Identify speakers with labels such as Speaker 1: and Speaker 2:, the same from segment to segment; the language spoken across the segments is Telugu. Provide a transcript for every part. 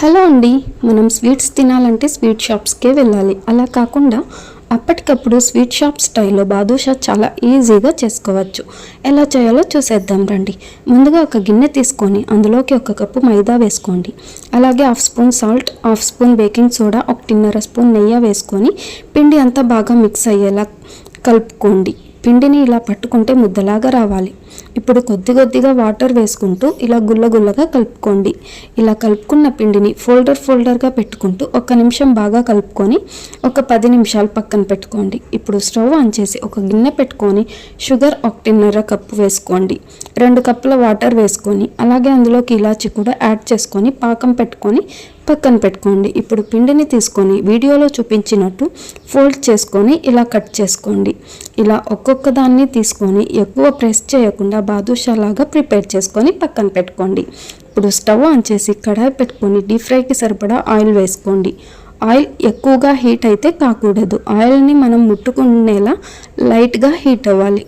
Speaker 1: హలో అండి మనం స్వీట్స్ తినాలంటే స్వీట్ షాప్స్కే వెళ్ళాలి. అలా కాకుండా అప్పటికప్పుడు స్వీట్ షాప్ స్టైల్లో బాదుషా చాలా ఈజీగా చేసుకోవచ్చు. ఎలా చేయాలో చూసేద్దాం రండి. ముందుగా ఒక గిన్నె తీసుకొని అందులోకి ఒక కప్పు మైదా వేసుకోండి. అలాగే half spoon salt half spoon baking soda ఒకటిన్నర స్పూన్ నెయ్యి వేసుకొని పిండి అంతా బాగా మిక్స్ అయ్యేలా కలుపుకోండి. పిండిని ఇలా పట్టుకుంటే ముద్దలాగా రావాలి. ఇప్పుడు కొద్ది కొద్దిగా వాటర్ వేసుకుంటూ ఇలా గుల్లగుల్లగా కలుపుకోండి. ఇలా కలుపుకున్న పిండిని ఫోల్డర్ ఫోల్డర్గా పెట్టుకుంటూ ఒక నిమిషం బాగా కలుపుకొని ఒక పది నిమిషాలు పక్కన పెట్టుకోండి. ఇప్పుడు స్టవ్ ఆన్ చేసి ఒక గిన్నె పెట్టుకొని షుగర్ ఒకటిన్నర కప్పు వేసుకోండి. రెండు కప్పుల వాటర్ వేసుకొని అలాగే అందులోకి ఇలాచి కూడా యాడ్ చేసుకొని పాకం పెట్టుకొని పక్కన పెట్టుకోండి. ఇప్పుడు పిండిని తీసుకొని వీడియోలో చూపించినట్టు ఫోల్డ్ చేసుకొని ఇలా కట్ చేసుకోండి. ఇలా ఒక్కొక్క దాన్ని తీసుకొని ఎక్కువ ప్రెస్ చేయకుండా బాదుషా లాగా ప్రిపేర్ చేసుకొని పక్కన పెట్టుకోండి. ఇప్పుడు స్టవ్ ఆన్ చేసి కడాయి పెట్టుకొని డీప్ ఫ్రైకి సరిపడా ఆయిల్ వేసుకోండి. ఆయిల్ ఎక్కువగా హీట్ అయితే కాకూడదు. ఆయిల్ని మనం ముట్టుకునేలా లైట్గా హీట్ అవ్వాలి.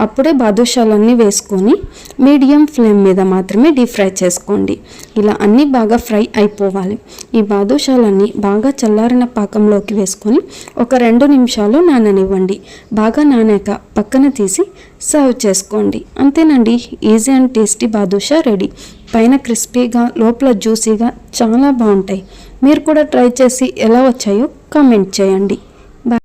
Speaker 1: అప్పుడే బాదుషాలన్నీ వేసుకొని మీడియం ఫ్లేమ్ మీద మాత్రమే డీప్ ఫ్రై చేసుకోండి. ఇలా అన్నీ బాగా ఫ్రై అయిపోవాలి. ఈ బాదుషాలన్నీ బాగా చల్లారిన పాకంలోకి వేసుకొని ఒక రెండు నిమిషాలు నాననివ్వండి. బాగా నానాక పక్కన తీసి సర్వ్ చేసుకోండి. అంతేనండి easy and tasty badusha ready. పైన క్రిస్పీగా లోపల జ్యూసీగా చాలా బాగుంటాయి. మీరు కూడా ట్రై చేసి ఎలా వచ్చాయో కామెంట్ చేయండి.